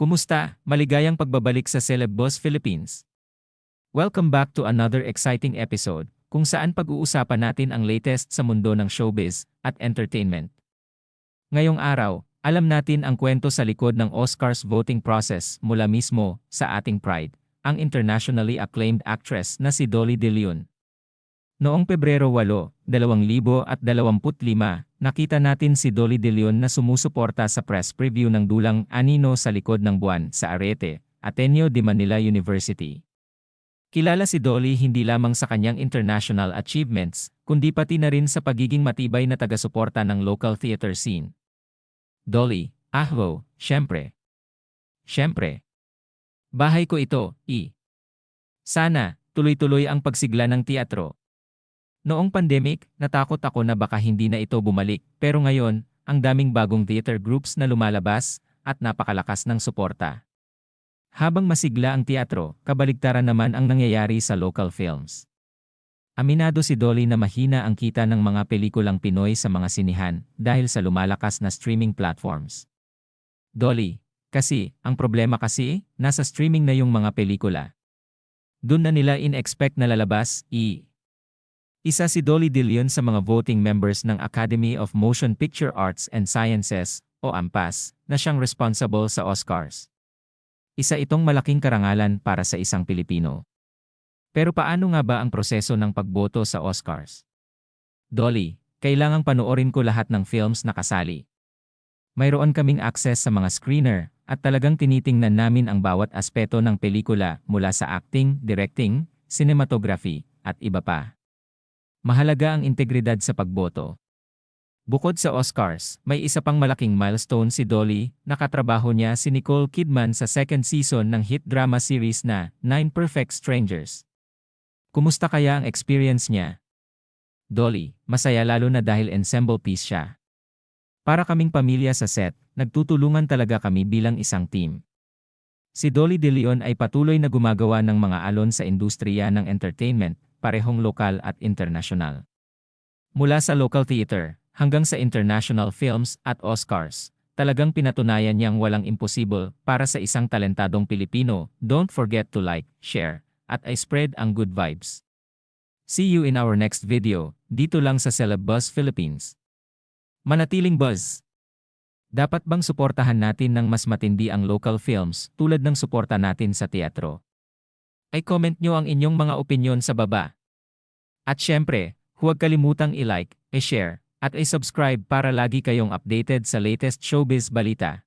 Kumusta? Maligayang pagbabalik sa Celeb Boss Philippines. Welcome back to another exciting episode kung saan pag-uusapan natin ang latest sa mundo ng showbiz at entertainment. Ngayong araw, alam natin ang kwento sa likod ng Oscars voting process mula mismo sa ating pride, ang internationally acclaimed actress na si Dolly De Leon. Noong Pebrero 8, 2025, nakita natin si Dolly De Leon na sumusuporta sa press preview ng dulang Anino sa likod ng buwan sa Arete, Ateneo de Manila University. Kilala si Dolly hindi lamang sa kanyang international achievements, kundi pati na rin sa pagiging matibay na taga-suporta ng local theater scene. Dolly, ahwo, syempre. Syempre. Bahay ko ito, i. Sana, tuloy-tuloy ang pagsigla ng teatro. Noong pandemic, natakot ako na baka hindi na ito bumalik, pero ngayon, ang daming bagong theater groups na lumalabas at napakalakas ng suporta. Habang masigla ang teatro, kabaligtaran naman ang nangyayari sa local films. Aminado si Dolly na mahina ang kita ng mga pelikulang Pinoy sa mga sinihan dahil sa lumalakas na streaming platforms. Dolly, kasi, ang problema kasi, nasa streaming na yung mga pelikula. Doon na nila in-expect na lalabas, i. Isa si Dolly De Leon sa mga voting members ng Academy of Motion Picture Arts and Sciences, o AMPAS, na siyang responsible sa Oscars. Isa itong malaking karangalan para sa isang Pilipino. Pero paano nga ba ang proseso ng pagboto sa Oscars? Dolly, kailangang panoorin ko lahat ng films na kasali. Mayroon kaming access sa mga screener, at talagang tinitingnan namin ang bawat aspeto ng pelikula mula sa acting, directing, cinematography, at iba pa. Mahalaga ang integridad sa pagboto. Bukod sa Oscars, may isa pang malaking milestone si Dolly, nakatrabaho niya si Nicole Kidman sa second season ng hit drama series na Nine Perfect Strangers. Kumusta kaya ang experience niya? Dolly, masaya lalo na dahil ensemble piece siya. Para kaming pamilya sa set, nagtutulungan talaga kami bilang isang team. Si Dolly De Leon ay patuloy na gumagawa ng mga alon sa industriya ng entertainment, parehong lokal at internasyonal. Mula sa local theater hanggang sa international films at Oscars, talagang pinatunayan niyang walang imposible para sa isang talentadong Pilipino. Don't forget to like, share, at I spread ang good vibes. See you in our next video, dito lang sa Celeb Buzz Philippines. Manatiling buzz! Dapat bang suportahan natin ng mas matindi ang local films tulad ng suporta natin sa teatro? Ay comment nyo ang inyong mga opinyon sa baba. At syempre, huwag kalimutang i-like, i-share, at i-subscribe para lagi kayong updated sa latest showbiz balita.